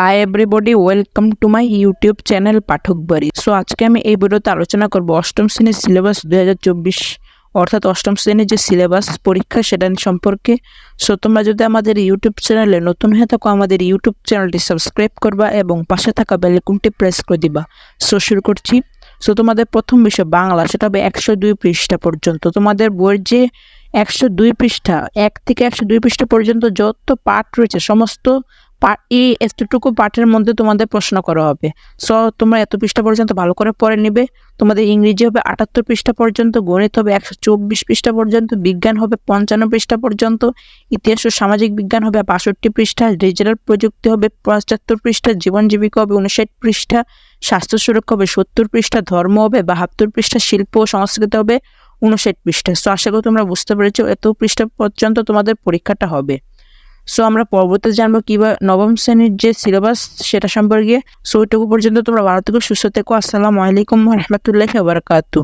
Hi everybody welcome to my YouTube channel পাঠক বাড়ি so আজকে আমি এই ভিডিওতে আলোচনা করব অষ্টম শ্রেণির সিলেবাস দু হাজার চব্বিশ, অর্থাৎ অষ্টম শ্রেণির যে সিলেবাস পরীক্ষা সেটা সম্পর্কে। সো তোমরা যদি আমাদের ইউটিউব চ্যানেলে নতুন হয়ে থাকো, আমাদের ইউটিউব চ্যানেলটি সাবস্ক্রাইব করবা এবং পাশে থাকা বেলকুনটি প্রেস করে দিবা। সো শুরু করছি। সো তোমাদের প্রথম বিষয় বাংলা, সেটা হবে একশো দুই পৃষ্ঠা পর্যন্ত। তোমাদের বইয়ের যে একশো দুই পৃষ্ঠা, এক থেকে একশো দুই পৃষ্ঠা পর্যন্ত যত পাঠ রয়েছে, সমস্ত এই এতটুকু পাঠের মধ্যে তোমাদের প্রশ্ন করা হবে। সো তোমরা এত পৃষ্ঠা পর্যন্ত ভালো করে পড়ে নিবে। তোমাদের ইংরেজি হবে আটাত্তর পৃষ্ঠা পর্যন্ত, গণিত হবে একশো চব্বিশ পৃষ্ঠা পর্যন্ত, বিজ্ঞান হবে পঞ্চান্ন পৃষ্ঠা পর্যন্ত, ইতিহাস ও সামাজিক বিজ্ঞান হবে বাষট্টি পৃষ্ঠা, ডিজিটাল প্রযুক্তি হবে পঁচাত্তর পৃষ্ঠা জীবন জীবিকা হবে উনষাট পৃষ্ঠা, স্বাস্থ্য সুরক্ষা হবে সত্তর পৃষ্ঠা, ধর্ম হবে বাহাত্তর পৃষ্ঠা, শিল্প ও সংস্কৃতি হবে উনষাট পৃষ্ঠা। সো আশা করি তোমরা বুঝতে পেরেছ, এত পৃষ্ঠা পর্যন্ত তোমাদের পরীক্ষাটা হবে। সো আমরা পরবর্তীতে জানব কীভাবে নবম শ্রেণির যে সিলেবাস সেটা সম্পর্কে। সো পর্যন্ত তোমরা ভালো থেকো, সুস্থ থেকো। আসসালামু আলাইকুম রহমতুল্লাহ বারকাতু